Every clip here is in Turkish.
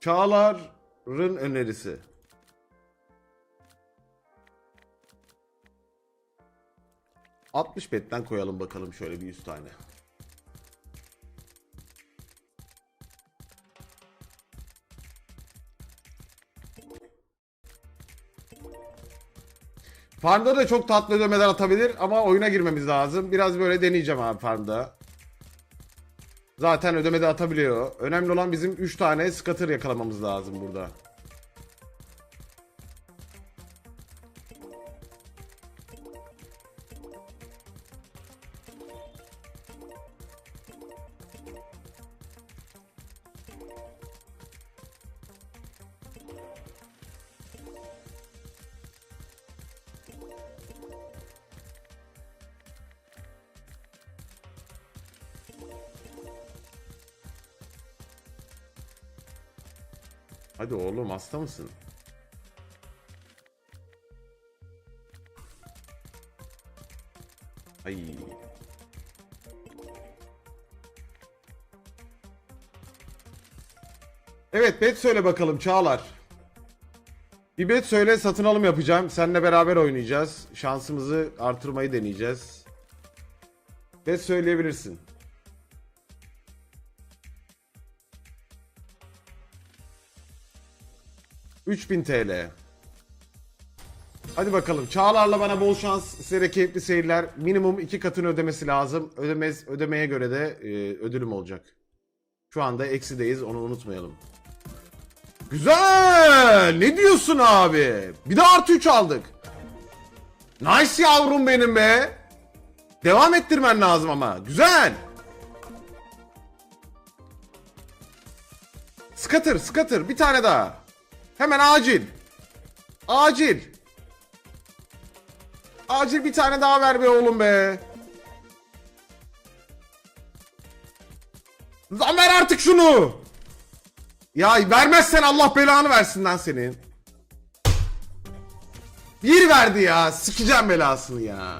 Çağlar'ın önerisi. ...60 betten koyalım bakalım şöyle bir 100 tane. Farmda da çok tatlı ödemeler atabilir ama oyuna girmemiz lazım. Biraz böyle deneyeceğim abi farmda. Zaten ödemede atabiliyor. Önemli olan bizim 3 tane scatter yakalamamız lazım burada. Hadi oğlum hasta mısın? Ay. Evet bet söyle bakalım Çağlar. Bir bet söyle satın alım yapacağım. Seninle beraber oynayacağız. Şansımızı artırmayı deneyeceğiz. Bet söyleyebilirsin. 3000 TL. Hadi bakalım. Çağlar'la bana bol şans, size keyifli seyirler. Minimum iki katını ödemesi lazım. Ödemez, ödemeye göre de e, ödülüm olacak. Şu anda eksideyiz, onu unutmayalım. Güzel! Ne diyorsun abi? Bir de artı 3 aldık. Nice yavrum benim be. Devam ettirmen lazım ama. Güzel. Scatter, scatter. Bir tane daha. Hemen acil. Acil. Acil bir tane daha ver be oğlum be. Lan ver artık şunu. Ya vermezsen Allah belanı versin lan senin. Bir verdi ya. Sikeceğim belasını ya.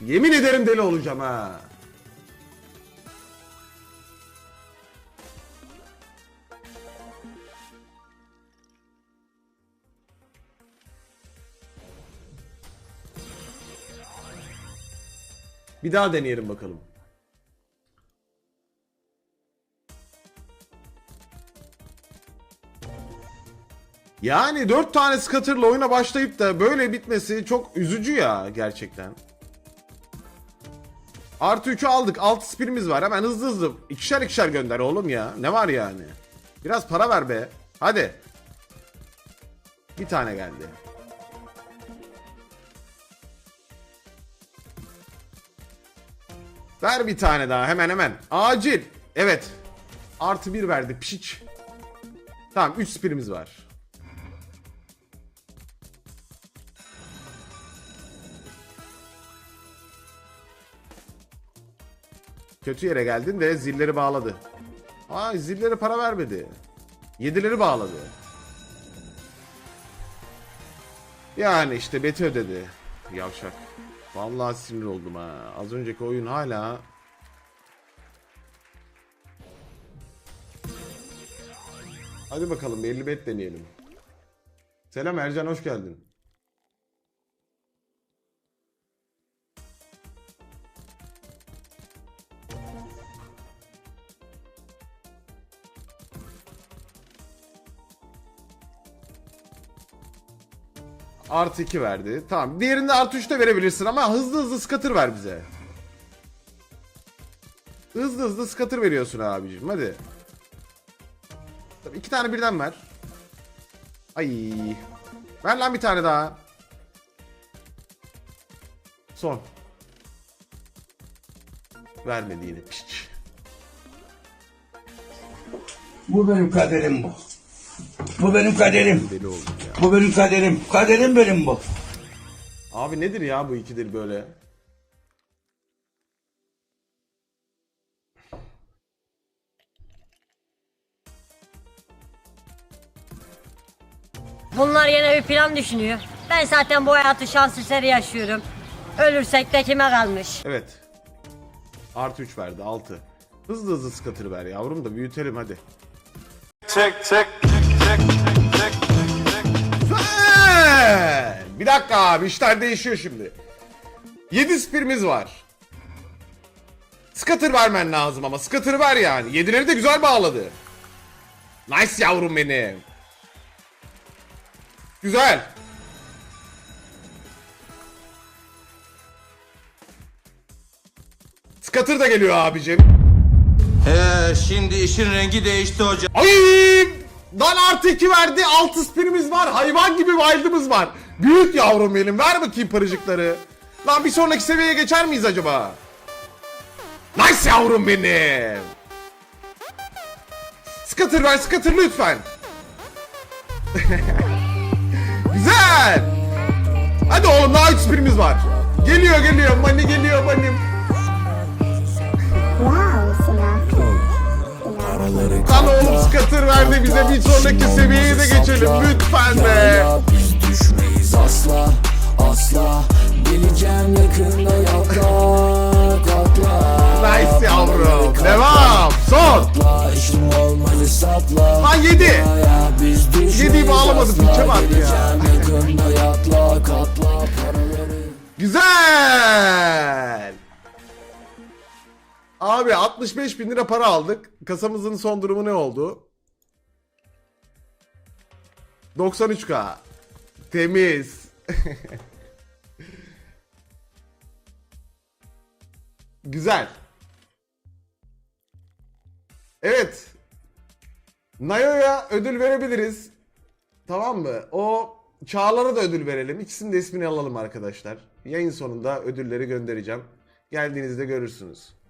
Yemin ederim deli olacağım ha. Bir daha deneyelim bakalım. Yani 4 tane scatter'la oyuna başlayıp da böyle bitmesi çok üzücü ya gerçekten. Artı 3'ü aldık. 6 spinimiz var. Hemen hızlı hızlı. ikişer ikişer gönder oğlum ya. Ne var yani? Biraz para ver be. Hadi. Bir tane geldi. Ver bir tane daha hemen hemen. Acil. Evet. Artı bir verdi. Piç. Tamam 3 spinimiz var. Kötü yere geldin de zilleri bağladı. Aa zilleri para vermedi. Yedileri bağladı. Yani işte beti ödedi. Yavşak. Vallahi sinir oldum ha. Az önceki oyun hala Hadi bakalım 50 bet deneyelim. Selam Ercan hoş geldin. Artı 2 verdi. Tamam. Diğerinde artı 3 de verebilirsin ama hızlı hızlı scatter ver bize. Hızlı hızlı scatter veriyorsun abicim. Hadi. Tabii iki tane birden ver. Ay. Ver lan bir tane daha. Son. Vermedi yine piç. Bu benim kaderim bu. Bu benim kaderim. Deli oldum ya. Bu benim kaderim. Kaderim benim bu. Abi nedir ya bu ikidir böyle? Bunlar yine bir plan düşünüyor. Ben zaten bu hayatı şans eseri yaşıyorum. Ölürsek de kime kalmış? Evet. Artı 3 verdi 6. Hızlı hızlı skatır ver yavrum da büyütelim hadi. Check, check, Bir dakika abi işler değişiyor şimdi. 7 spirimiz var. Scatter vermen lazım ama Scatter'ı ver yani. 7'leri de güzel bağladı. Nice yavrum benim. Güzel. Scatter da geliyor abicim. He, şimdi işin rengi değişti hocam. Ay! Lan artı 2 verdi. 6 spinimiz var. Hayvan gibi wild'ımız var. Büyük yavrum benim. Ver bakayım paracıkları. Lan bir sonraki seviyeye geçer miyiz acaba? Nice yavrum benim. Scatter ver scatter lütfen. Güzel. Hadi oğlum daha 3 spinimiz var. Geliyor geliyor. Mani geliyor manim. Silah. Lan oğlum scatter verdi bize. Bir sonraki seviyeye de geçelim. Lütfen be. Biz düşmeyiz asla asla Geleceğim yakında yakla Katla Nice yavrum. Devam. Son. İşim olmadı sapla Lan 7. Ya biz düşmeyiz Yediği bağlamadı, asla. piçe bak ya. Güzel. Abi 65 bin lira para aldık. Kasamızın son durumu ne oldu? 93k. Temiz. Güzel. Evet. Nayo'ya ödül verebiliriz. Tamam mı? O Çağlar'a da ödül verelim. İkisinin de ismini alalım arkadaşlar. Yayın sonunda ödülleri göndereceğim. Geldiğinizde görürsünüz.